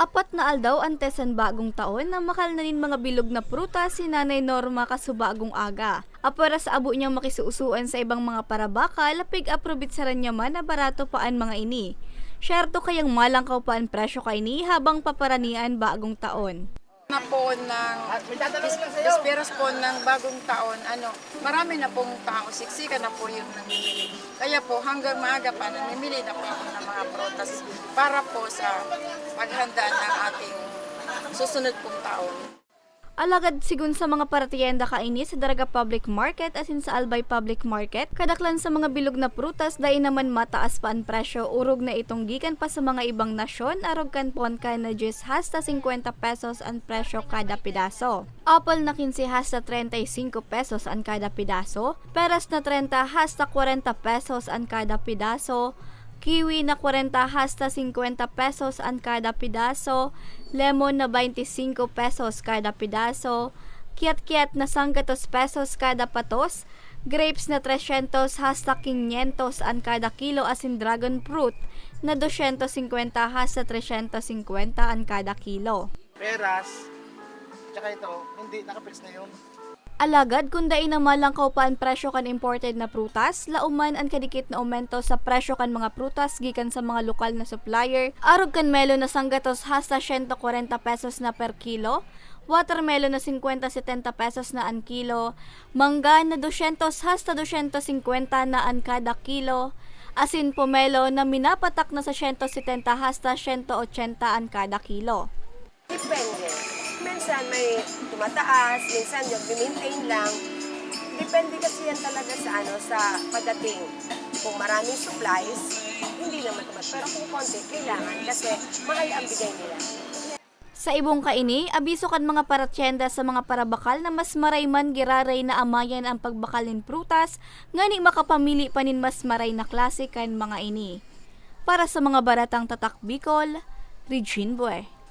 Apat na aldaw antesan bagong taon na makal na nin mga bilog na prutas si Nanay Norma kasubagong aga. Apara sa abo niyang makisuusuan sa ibang mga parabaka, lapig aprobit sa ranyaman na barato paan mga ini. Syerto kayang malangkaw paan presyo kay ni habang paparanian bagong taon. Na po ng Bisperos po ng bagong taon, ano, marami na pong tao, siksika na po yung namimili. Kaya po hanggang maaga pa, namimili na po ako ng mga protas para po sa paghanda ng ating susunod pong taon. Alagad sigun sa mga paratiyenda kaini sa Daraga Public Market asin sa Albay Public Market, kadaklan sa mga bilog na prutas dahil naman mataas pa ang presyo. Urog na itong gikan pa sa mga ibang nasyon. Arog kan pon ka na just hasta 50 pesos ang presyo kada pidaso. Apple na 15 hasta 35 pesos ang kada pidaso, peras na 30 hasta 40 pesos ang kada pidaso, Kiwi na 40 hasta 50 pesos ang kada pidaso, lemon na 25 pesos kada pidaso, kiat-kiat na 100 pesos kada patos, grapes na 300 hasta 500 ang kada kilo asin dragon fruit na 250 hasta 350 ang kada kilo. peras, tsaka ito, hindi, nakapils na yun. Alagad kung dai na malangkaw pa ang presyo kan imported na prutas, lauman ang kadikit na aumento sa presyo kan mga prutas gikan sa mga lokal na supplier. Arog kan melon na sanggatos hasta 140 pesos na per kilo, watermelon na 50-70 pesos na an kilo, mangga na 200 hasta 250 na an kada kilo, asin pomelo na minapatak na sa 170 hasta 180 an kada kilo. Depende. Minsan may tumataas, minsan yung maintain lang. Depende kasi yan talaga sa ano sa pagdating. Kung maraming supplies, hindi naman tumat. Pero kung konti, kailangan kasi mahal ang bigay nila. Sa ibong kaini, abiso kan mga paratyenda sa mga parabakal na mas maray man giraray na amayan ang pagbakalin prutas, ngani makapamili panin mas maray na klase kan mga ini. Para sa mga baratang tatak Bicol, Regine Buer.